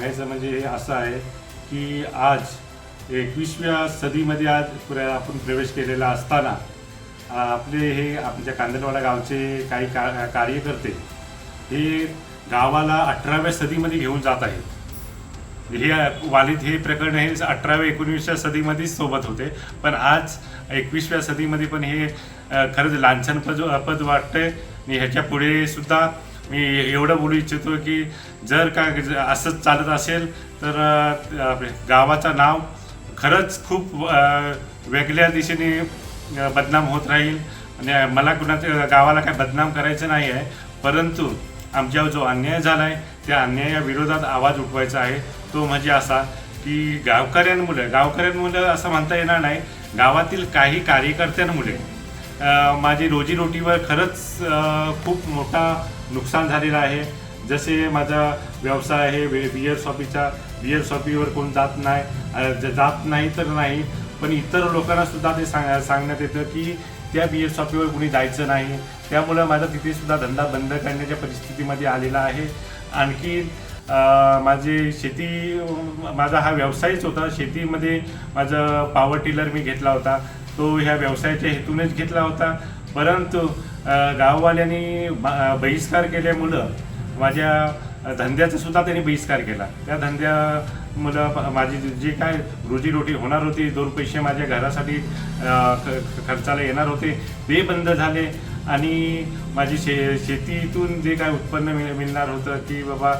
सांगायचं म्हणजे हे असं आहे की आज एकवीसव्या सदीमध्ये आज पुरा आपण प्रवेश केलेला असताना आपले हे आमच्या कांदलवाडा गावचे काही का कार्यकर्ते हे गावाला अठराव्या सदीमध्ये घेऊन जात आहेत. हे वालीत हे प्रकरण हे अठराव्या एकोणीसव्या सदीमध्येच सोबत होते. पण आज एकवीसव्या सदीमध्ये पण हे खरंच खरंच लांछनपद पद वाटतंय. आणि ह्याच्या पुढे सुद्धा मी एवढं बोलू इच्छितो की जर का असंच चालत असेल तर गावाचं नाव खरंच खूप वेगळ्या दिशेने बदनाम होत राहील. आणि मला कुणाच्या गावाला काय बदनाम करायचं नाही आहे. परंतु आमच्यावर जो अन्याय झाला आहे त्या अन्यायाविरोधात आवाज उठवायचा आहे. तो म्हणजे असा की गावकऱ्यांमुळे गावकऱ्यांमुळे असं म्हणता येणार नाही. गावातील काही कार्यकर्त्यांमुळे माझी रोजीरोटीवर खरंच खूप मोठा नुकसान झालेलं आहे. जसे माझा व्यवसाय आहे वे बियर शॉपीचा बियर शॉपीवर कोण जात नाही जात नाही तर नाही. पण इतर लोकांना सुद्धा ते सांग सांगण्यात येतं की त्या बियर शॉपीवर कुणी जायचं नाही. त्यामुळं माझा तिथे सुद्धा धंदा बंद करण्याच्या परिस्थितीमध्ये आलेला आहे. आणखी माझी शेती माझा हा व्यवसायच होता. शेतीमध्ये माझं पावर टिलर मी घेतला होता. तो ह्या व्यवसायाच्या हेतूनच घेतला होता. परंतु गाववाल्यांनी बहिष्कार केल्यामुळं माझ्या धंद्याचा सुद्धा त्यांनी बहिष्कार केला. त्या धंद्यामुळं मुलं माझी जे काय रोजीरोटी होणार होती दोन पैसे माझ्या घरासाठी ख- खर्चाला येणार होते ते बंद झाले. आणि माझी शे शेतीतून जे काय उत्पन्न मिळ मिळणार होतं की बाबा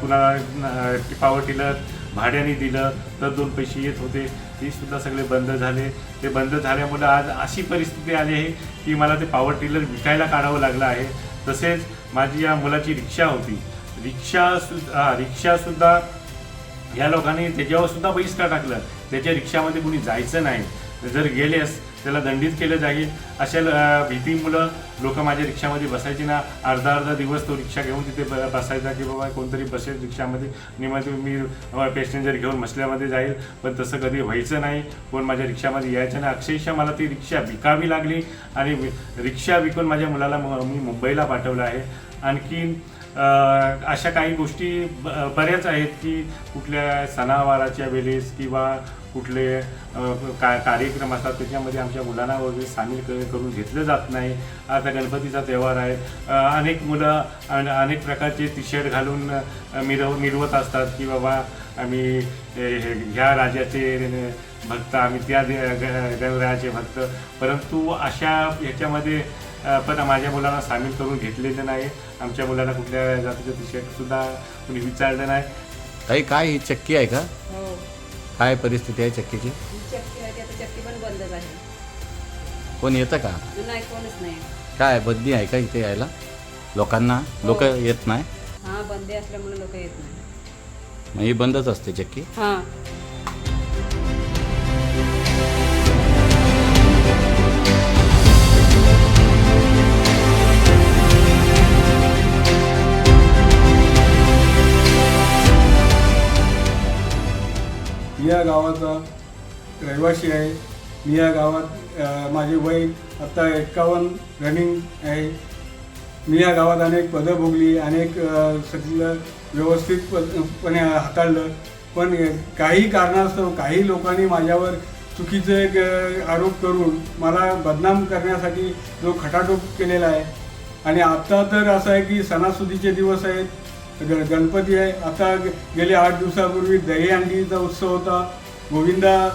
कुणाला पावर टिलर भाड्याने दिलं तर दोन पैसे येत होते. ते सुद्धा सगळे बंद झाले. ते बंद झाल्यामुळे आज अशी परिस्थिती आली आहे की मला ते पॉवर टिलर विकायला काढावं लागलं आहे. तसेच माझी या मुलाची रिक्षा होती. रिक्षा सुद्धा रिक्षासुद्धा या लोकांनी त्याच्यावर सुद्धा बहिष्कार टाकलं. त्याच्या रिक्षामध्ये कुणी जायचं नाही. जर गेलेस त्याला दंडित केलं जाईल. अशा भीती मुलं लोक माझ्या रिक्षामध्ये बसायची ना. अर्धा अर्धा दिवस तो रिक्षा घेऊन तिथे ब- बसायचा की बाबा कोणतरी बसेल रिक्षामध्ये. निमध्ये मी पॅसेंजर घेऊन मसल्यामध्ये जाईल. पण तसं कधी व्हायचं नाही. कोण माझ्या रिक्षामध्ये यायचं नाही. अक्षरशः मला ती रिक्षा विकावी लागली. आणि रिक्षा विकून माझ्या मुलाला मी मुंबईला पाठवलं आहे. आणखी अशा काही गोष्टी ब- बऱ्याच आहेत की कुठल्या सणावाराच्या वेळेस किंवा कुठले का कार्यक्रम असतात त्याच्यामध्ये आमच्या मुलांना वगैरे सामील करून घेतलं जात नाही. आता गणपतीचा त्यौहार आहे. अनेक मुलं अन- अनेक प्रकारचे टी शर्ट घालून मिरव मिरवत असतात की बाबा आम्ही ह्या राजाचे भक्त आम्ही त्या दे- ग- गणरायाचे भक्त. परंतु अशा ह्याच्यामध्ये पण माझ्या मुलांना सामील करून घेतलेलं नाही. आमच्या मुलाला कुठल्या जातीचं टी शर्ट सुद्धा कुणी विचारलं नाही. ताई काय ही चक्की आहे का? हो. काय परिस्थिती आहे चक्कीची? चक्की आहे ती आता चक्की पण बंदच आहे. कोण येतं का? नाही कोणच नाही. काय बदली आहे का इथे यायला? लोकांना? लोक हो. येत नाही? हा बंदी असल्यामुळे लोक येत नाही. मग ही बंदच असते चक्की? हा. गावाचा रहिवासी आहे. मी या गावात माझे वय आत्ता एक्कावन्न रनिंग आहे. मी या गावात अनेक पदं भोगली अनेक सगळं व्यवस्थितपणे हाताळलं. पण काही कारणास्तव काही लोकांनी माझ्यावर चुकीचे एक आरोप करून मला बदनाम करण्यासाठी जो खटाटोप केलेला आहे. आणि आत्ता तर असं आहे की सणासुदीचे दिवस आहेत. ग गणपती आहे. आता गेले आठ दिवसापूर्वी दहीहंडीचा उत्सव होता. गोविंदा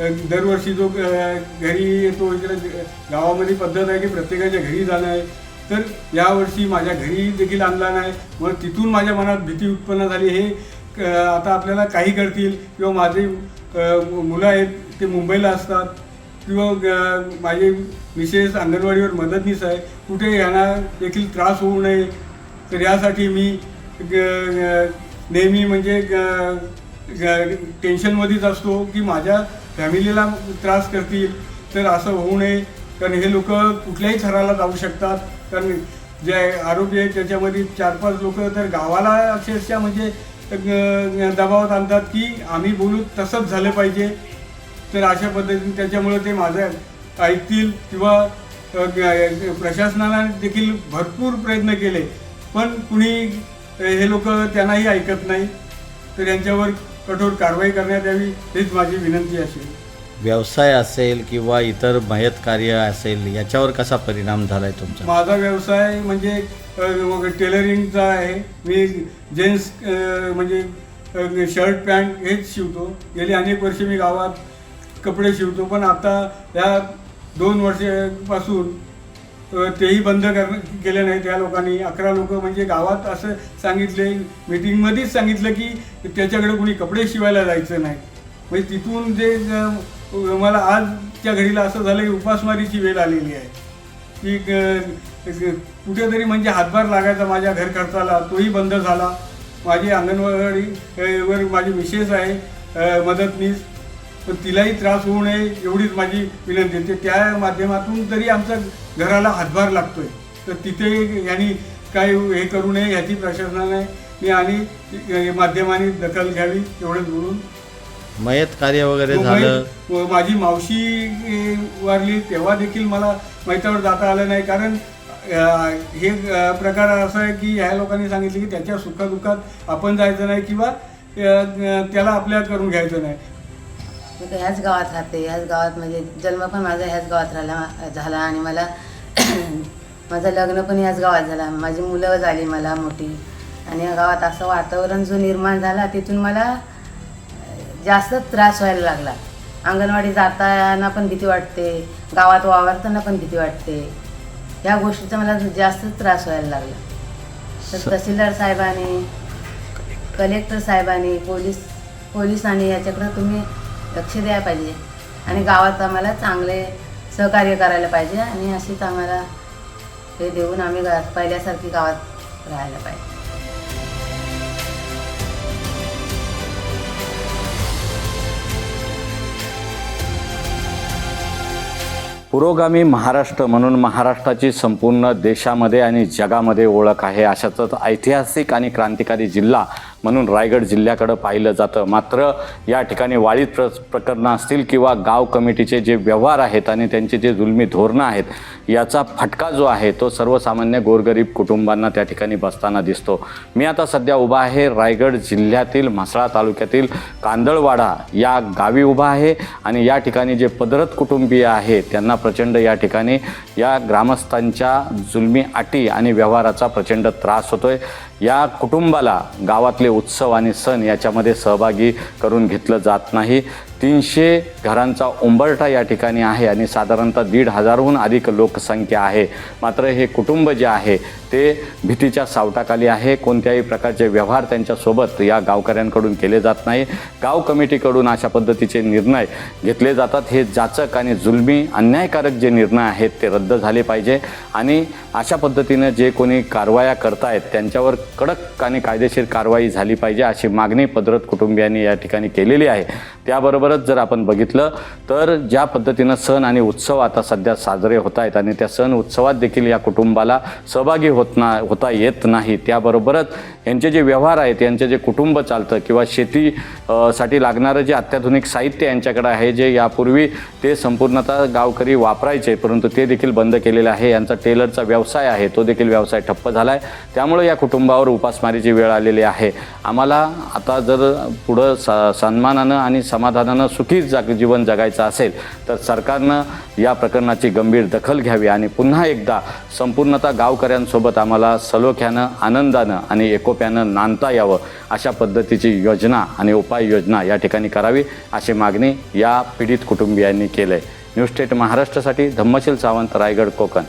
दरवर्षी जो घरी येतो इकडे गावामध्ये पद्धत आहे की प्रत्येकाच्या घरी जाणं आहे. तर यावर्षी माझ्या घरी देखील आणला नाही मग तिथून माझ्या मनात भीती उत्पन्न झाली. हे क- आता आपल्याला काही करतील किंवा माझे मुलं आहेत ते मुंबईला असतात किंवा ग- माझे मिसेस अंगणवाडीवर मदतनीस आहे. कुठे यांना देखील त्रास होऊ नये. तर यासाठी मी ग- नेहमी म्हणजे ग- टेन्शनमध्येच असतो की माझ्या फॅमिलीला त्रास करतील तर असं होऊ नये. कारण हे लोक कुठल्याही थराला जाऊ शकतात. कारण जे आरोग्य आहेत त्याच्यामध्ये चार पाच लोक तर गावाला अक्षरशः म्हणजे दबावात आणतात की आम्ही बोलू तसंच झालं पाहिजे. तर अशा पद्धतीने त्याच्यामुळे ते माझं ऐकतील किंवा प्रशासनाला प्रशासनाने देखील भरपूर प्रयत्न केले. पण कुणी हे लोक त्यांनाही ऐकत नाही. तर यांच्यावर कठोर कारवाई करण्यात यावी हीच माझी विनंती असेल. व्यवसाय असेल किंवा इतर मयत कार्य असेल याच्यावर कसा परिणाम झाला आहे तुमचा? माझा व्यवसाय म्हणजे अ, टेलरिंगचा आहे. मी जेंट्स अ, म्हणजे अ, शर्ट पॅन्ट हेच शिवतो. गेली अनेक वर्षे मी गावात कपडे शिवतो पण आता या दोन वर्षापासून तेही बंद कर केलं नाही त्या लोकांनी अकरा लोक म्हणजे गावात असं सांगितले मीटिंगमध्येच सांगितलं की त्याच्याकडे कोणी कपडे शिवायला जायचं नाही. म्हणजे तिथून जे मला आजच्या घडीला असं झालं की उपासमारीची वेळ आलेली आहे. की कुठेतरी म्हणजे हातभार लागायचा माझ्या घर खर्चाला तोही बंद झाला. माझी अंगणवाडी वर माझी मिसेस आहे मदतनीस. पण तिलाही त्रास होऊ नये एवढीच माझी विनंती आहे. ते त्या माध्यमातून तरी आमच्या घराला हातभार लागतोय तर तिथे यांनी काय हे करू नये ह्याची प्रशासनाने मी आणि माध्यमांनी दखल घ्यावी एवढंच बोलून. मयत कार्य वगैरे मुंबईत झालं? माझी मावशी वारली तेव्हा देखील मला मैतावर जाता आलं नाही. कारण हे प्रकार असा आहे की ह्या लोकांनी सांगितले की त्याच्या सुखादुखात आपण जायचं नाही किंवा त्याला आपल्या करून घ्यायचं नाही. मी तर ह्याच गावात राहते ह्याच गावात म्हणजे जन्म पण माझा ह्याच गावात राहिला झाला आणि मला माझं लग्न पण ह्याच गावात झाला. माझी मुलं झाली मला मोठी आणि या गावात असं वातावरण जो निर्माण झाला तिथून मला जास्त त्रास व्हायला लागला. अंगणवाडी जाताना पण भीती वाटते गावात वावरताना पण भीती वाटते. ह्या गोष्टीचा मला जास्त त्रास व्हायला लागला. तर तहसीलदार साहेबांनी कलेक्टर साहेबांनी पोलीस पोलिसांनी याच्याकडं तुम्ही लक्ष द्यायला पाहिजे. आणि गावात आम्हाला चांगले सहकार्य करायला पाहिजे आणि अशीच आम्हाला हे देऊन आम्ही गा पहिल्यासारखी गावात राहायला पाहिजे. पुरोगामी महाराष्ट्र म्हणून महाराष्ट्राची संपूर्ण देशामध्ये आणि जगामध्ये ओळख आहे अशाच ऐतिहासिक आणि क्रांतिकारी जिल्हा म्हणून रायगड जिल्ह्याकडं पाहिलं जातं. मात्र या ठिकाणी वाळीत प्र प्रकरणं असतील किंवा गाव कमिटीचे जे व्यवहार आहेत आणि त्यांची जे जुलमी धोरणं आहेत याचा फटका जो आहे तो सर्वसामान्य गोरगरीब कुटुंबांना त्या ठिकाणी बसताना दिसतो. मी आता सध्या उभा आहे रायगड जिल्ह्यातील म्हसळा तालुक्यातील कांदळवाडा या गावी उभा आहे आणि या ठिकाणी जे पदरत कुटुंबीय आहेत त्यांना प्रचंड या ठिकाणी या ग्रामस्थांच्या जुलमी अटी आणि व्यवहाराचा प्रचंड त्रास होतोय. या कुटुंबाला गावातले उत्सव आणि सण याच्यामध्ये सहभागी करून घेतलं जात नाही. तीनशे घरांचा उंबरठा या ठिकाणी आहे आणि साधारणतः दीड हजारहून अधिक लोकसंख्या आहे. मात्र हे कुटुंब जे आहे ते भीतीच्या सावटाखाली आहे. कोणत्याही प्रकारचे व्यवहार त्यांच्यासोबत या गावकऱ्यांकडून केले जात नाही. गाव कमिटीकडून अशा पद्धतीचे निर्णय घेतले जातात. हे जाचक आणि जुलमी अन्यायकारक जे निर्णय आहेत ते रद्द झाले पाहिजे. आणि अशा पद्धतीनं जे कोणी कारवाया करतायत त्यांच्यावर कडक आणि कायदेशीर कारवाई झाली पाहिजे अशी मागणी पदरत कुटुंबियांनी या ठिकाणी केलेली आहे. त्याबरोबर त्याबरोबरच जर आपण बघितलं तर ज्या पद्धतीनं सण आणि उत्सव आता सध्या साजरे होत आहेत आणि त्या सण उत्सवात देखील या कुटुंबाला सहभागी होत ना होता येत नाही. त्याबरोबरच यांचे जे व्यवहार आहेत यांचे जे कुटुंब चालतं किंवा शेती साठी लागणारं जे अत्याधुनिक साहित्य यांच्याकडे आहे जे यापूर्वी ते संपूर्णतः गावकरी वापरायचे परंतु ते देखील बंद केलेलं आहे. यांचा टेलरचा व्यवसाय आहे तो देखील व्यवसाय ठप्प झाला आहे त्यामुळे या कुटुंबावर उपासमारीची वेळ आलेली आहे. आम्हाला आता जर पुढं स सन्मानानं आणि समाधानानं सुखी जग जीवन जगायचं असेल तर सरकारनं या प्रकरणाची गंभीर दखल घ्यावी आणि पुन्हा एकदा संपूर्णतः गावकऱ्यांसोबत आम्हाला सलोख्यानं आनंदानं आणि एकोप्यानं नांदता यावं अशा पद्धतीची योजना आणि उपाययोजना या ठिकाणी करावी अशी मागणी या पीडित कुटुंबियांनी केलं आहे न्यूज स्टेट महाराष्ट्रासाठी धम्मशील सावंत रायगड कोकण.